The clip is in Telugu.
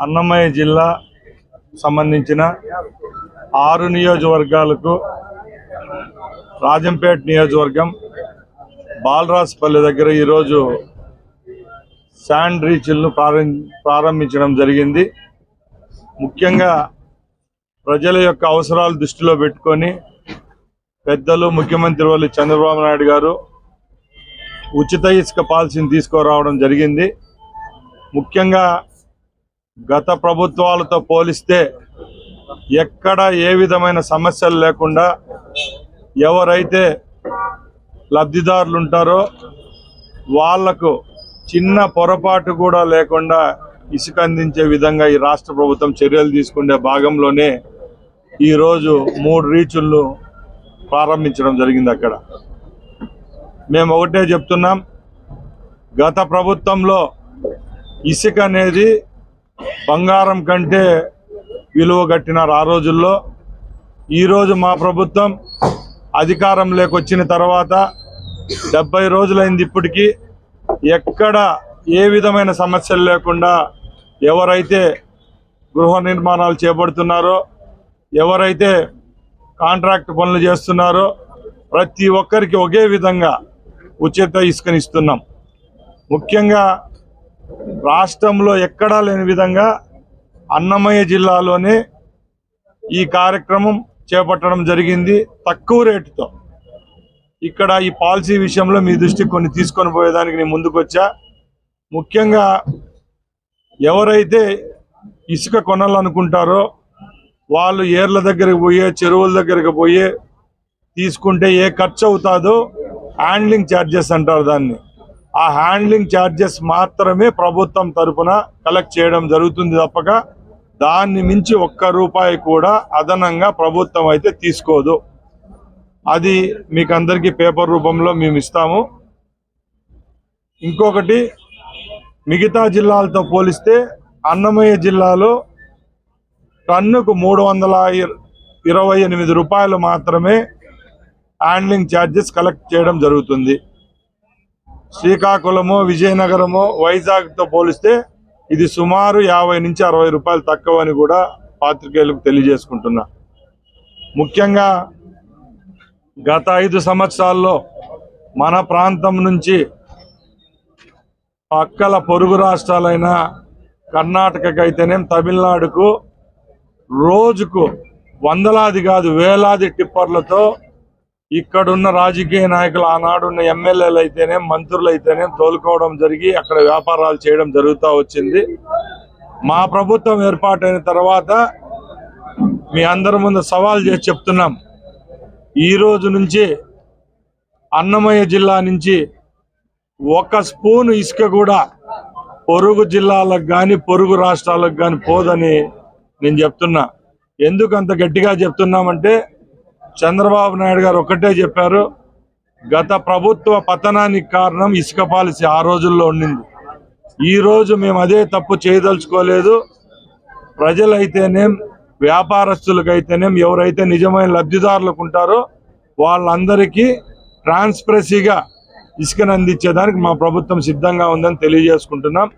అన్నమయ్య జిల్లా సంబంధించిన ఆరు నియోజకవర్గాలకు రాజంపేట నియోజకవర్గం బాలరాజపల్లి దగ్గర ఈరోజు శాండ్ రీచ్లను ప్రారం- ప్రారంభించడం జరిగింది. ముఖ్యంగా ప్రజల యొక్క అవసరాలు దృష్టిలో పెట్టుకొని పెద్దలు ముఖ్యమంత్రి వాళ్ళు చంద్రబాబు నాయుడు గారు ఉచిత ఇసుక పాలసీని తీసుకురావడం జరిగింది. ముఖ్యంగా గత ప్రభుత్వాలతో పోలిస్తే ఎక్కడ ఏ విధమైన సమస్యలు లేకుండా ఎవరైతే లబ్ధిదారులు ఉంటారో వాళ్ళకు చిన్న పొరపాటు కూడా లేకుండా ఇసుక అందించే విధంగా ఈ రాష్ట్ర ప్రభుత్వం చర్యలు తీసుకునే భాగంలోనే ఈరోజు మూడు రీచులను ప్రారంభించడం జరిగింది అక్కడ. మేము ఒకటే చెప్తున్నాం గత ప్రభుత్వంలో ఇసుక అనేది బంగారం కంటే విలువ కట్టినారు ఆ రోజుల్లో. ఈరోజు మా ప్రభుత్వం అధికారం లేకొచ్చిన తర్వాత డెబ్బై రోజులైంది ఇప్పటికీ ఎక్కడ ఏ విధమైన సమస్యలు లేకుండా ఎవరైతే గృహ నిర్మాణాలు చేపడుతున్నారో ఎవరైతే కాంట్రాక్ట్ పనులు చేస్తున్నారో ప్రతి ఒక్కరికి ఒకే విధంగా ఉచిత ఇసుకనిస్తున్నాం ముఖ్యంగా రాష్ట్రంలో ఎక్కడా లేని విధంగా అన్నమయ్య జిల్లాలోనే ఈ కార్యక్రమం చేపట్టడం జరిగింది తక్కువ రేటుతో. ఇక్కడ ఈ పాలసీ విషయంలో మీ దృష్టికి కొన్ని తీసుకొని పోయేదానికి నేను ముందుకొచ్చా. ముఖ్యంగా ఎవరైతే ఇసుక కొనాలనుకుంటారో వాళ్ళు ఏర్ల దగ్గరికి పోయే చెరువుల దగ్గరికి పోయి తీసుకుంటే ఏ ఖర్చు అవుతాదో హ్యాండ్లింగ్ ఛార్జెస్ అంటారు దాన్ని. ఆ హ్యాండ్లింగ్ ఛార్జెస్ మాత్రమే ప్రభుత్వం తరపున కలెక్ట్ చేయడం జరుగుతుంది తప్పక. దాన్ని మించి ఒక్క రూపాయి కూడా అదనంగా ప్రభుత్వం అయితే తీసుకోదు. అది మీకు అందరికీ పేపర్ రూపంలో మేము ఇస్తాము. ఇంకొకటి మిగతా జిల్లాలతో పోలిస్తే అన్నమయ్య జిల్లాలో టన్నుకు మూడు వందల ఇరవై ఎనిమిది రూపాయలు మాత్రమే హ్యాండ్లింగ్ ఛార్జెస్ కలెక్ట్ చేయడం జరుగుతుంది. శ్రీకాకుళము విజయనగరము వైజాగ్తో పోలిస్తే ఇది సుమారు యాభై నుంచి అరవై రూపాయలు తక్కువ అని కూడా పాత్రికేయులకు తెలియజేసుకుంటున్నా. ముఖ్యంగా గత ఐదు సంవత్సరాల్లో మన ప్రాంతం నుంచి పక్కల పొరుగు రాష్ట్రాలైన కర్ణాటకకి అయితేనేం తమిళనాడుకు రోజుకు వందలాది కాదు వేలాది టిప్పర్లతో ఇక్కడున్న రాజకీయ నాయకులు ఆనాడున్న ఎమ్మెల్యేలు అయితేనే మంత్రులు అయితేనే తోలుకోవడం జరిగి అక్కడ వ్యాపారాలు చేయడం జరుగుతూ వచ్చింది. మా ప్రభుత్వం ఏర్పాటైన తర్వాత మీ అందరి ముందు సవాల్ చేసి చెప్తున్నాం. ఈ రోజు నుంచి అన్నమయ్య జిల్లా నుంచి ఒక స్పూన్ ఇసుక కూడా పొరుగు జిల్లాలకు కానీ పొరుగు రాష్ట్రాలకు కానీ పోదని నేను చెప్తున్నా. ఎందుకు అంత గట్టిగా చెప్తున్నామంటే చంద్రబాబు నాయుడు గారు ఒకటే చెప్పారు గత ప్రభుత్వ పతనానికి కారణం ఇసుక పాలసీ ఆ రోజుల్లో ఉండింది. ఈ రోజు మేము అదే తప్పు చేయదలుచుకోలేదు. ప్రజలైతేనేం వ్యాపారస్తులకైతేనేం ఎవరైతే నిజమైన లబ్ధిదారులకు ఉంటారో వాళ్ళందరికీ ట్రాన్స్పరసీగా ఇసుకను అందించేదానికి మా ప్రభుత్వం సిద్ధంగా ఉందని తెలియజేసుకుంటున్నాం.